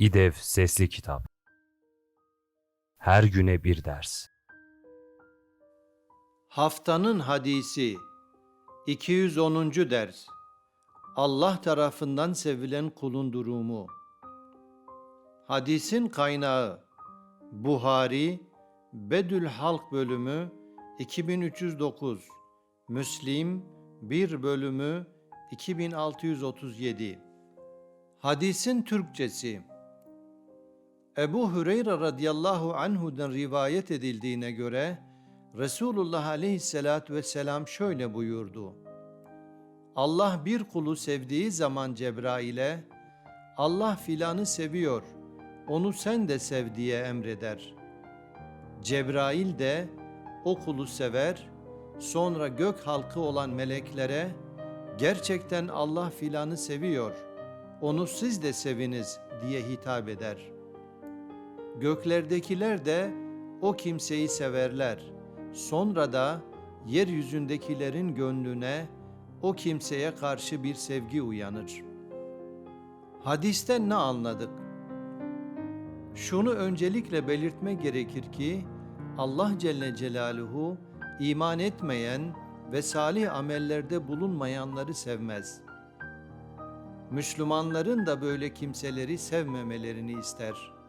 İDEV Sesli Kitap. Her güne bir ders. Haftanın hadisi 210. ders. Allah tarafından sevilen kulun durumu. Hadisin kaynağı Buhari Bedül Halk bölümü 2309 Müslim 1 bölümü 2637 Hadisin Türkçesi Ebu Hüreyre radıyallahu anhu'dan rivayet edildiğine göre Resulullah aleyhissalatü vesselam şöyle buyurdu. Allah bir kulu sevdiği zaman Cebrail'e Allah filanı seviyor, onu sen de sev diye emreder. Cebrail de o kulu sever, sonra gök halkı olan meleklere gerçekten Allah filanı seviyor, onu siz de seviniz diye hitap eder.'' Göklerdekiler de o kimseyi severler. Sonra da yeryüzündekilerin gönlüne o kimseye karşı bir sevgi uyanır. Hadisten ne anladık? Şunu öncelikle belirtme gerekir ki Allah Celle Celaluhu iman etmeyen ve salih amellerde bulunmayanları sevmez. Müslümanların da böyle kimseleri sevmemelerini ister.''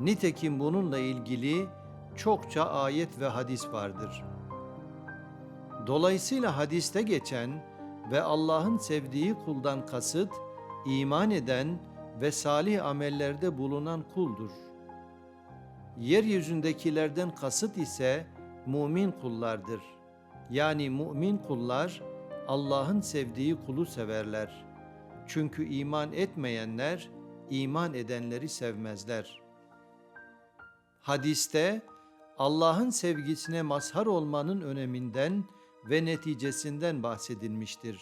Nitekim bununla ilgili çokça ayet ve hadis vardır. Dolayısıyla hadiste geçen ve Allah'ın sevdiği kuldan kasıt, iman eden ve salih amellerde bulunan kuldur. Yeryüzündekilerden kasıt ise mümin kullardır. Yani mümin kullar Allah'ın sevdiği kulu severler. Çünkü iman etmeyenler iman edenleri sevmezler.'' Hadiste Allah'ın sevgisine mazhar olmanın öneminden ve neticesinden bahsedilmiştir.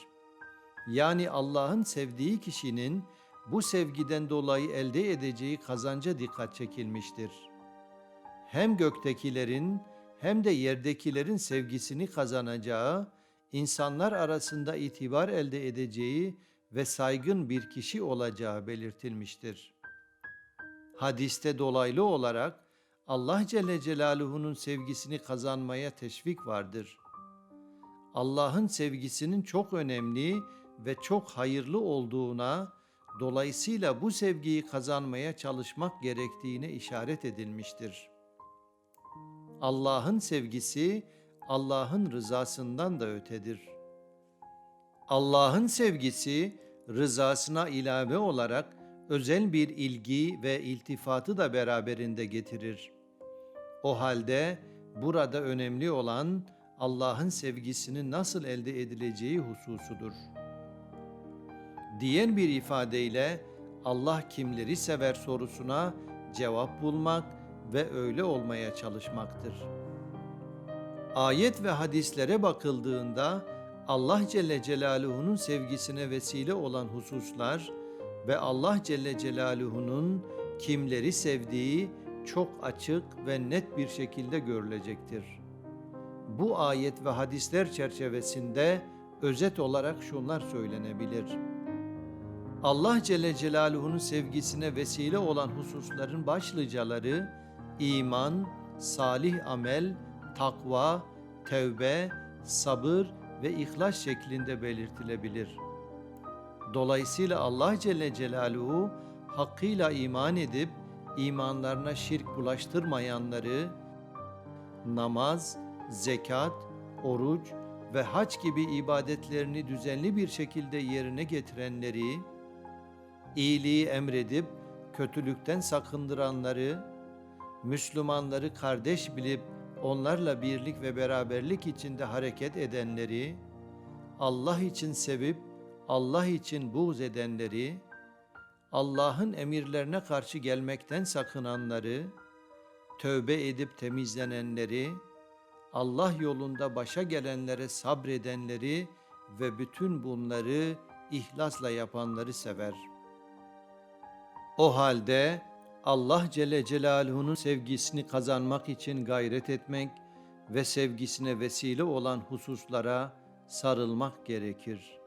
Yani Allah'ın sevdiği kişinin bu sevgiden dolayı elde edeceği kazanca dikkat çekilmiştir. Hem göktekilerin hem de yerdekilerin sevgisini kazanacağı, insanlar arasında itibar elde edeceği ve saygın bir kişi olacağı belirtilmiştir. Hadiste dolaylı olarak Allah Celle Celaluhu'nun sevgisini kazanmaya teşvik vardır. Allah'ın sevgisinin çok önemli ve çok hayırlı olduğuna, dolayısıyla bu sevgiyi kazanmaya çalışmak gerektiğine işaret edilmiştir. Allah'ın sevgisi Allah'ın rızasından da ötedir. Allah'ın sevgisi rızasına ilave olarak özel bir ilgi ve iltifatı da beraberinde getirir. O halde burada önemli olan Allah'ın sevgisinin nasıl elde edileceği hususudur. Diğer bir ifadeyle Allah kimleri sever sorusuna cevap bulmak ve öyle olmaya çalışmaktır. Ayet ve hadislere bakıldığında Allah Celle Celaluhu'nun sevgisine vesile olan hususlar ve Allah Celle Celaluhu'nun kimleri sevdiği çok açık ve net bir şekilde görülecektir. Bu ayet ve hadisler çerçevesinde özet olarak şunlar söylenebilir. Allah Celle Celaluhu'nun sevgisine vesile olan hususların başlıcaları iman, salih amel, takva, tevbe, sabır ve ihlas şeklinde belirtilebilir. Dolayısıyla Allah Celle Celaluhu hakkıyla iman edip imanlarına şirk bulaştırmayanları namaz, zekat, oruç ve hac gibi ibadetlerini düzenli bir şekilde yerine getirenleri, iyiliği emredip kötülükten sakındıranları, Müslümanları kardeş bilip onlarla birlik ve beraberlik içinde hareket edenleri, Allah için sevip Allah için buğz edenleri, Allah'ın emirlerine karşı gelmekten sakınanları, tövbe edip temizlenenleri, Allah yolunda başa gelenlere sabredenleri ve bütün bunları ihlasla yapanları sever. O halde Allah Celle Celaluhu'nun sevgisini kazanmak için gayret etmek ve sevgisine vesile olan hususlara sarılmak gerekir.''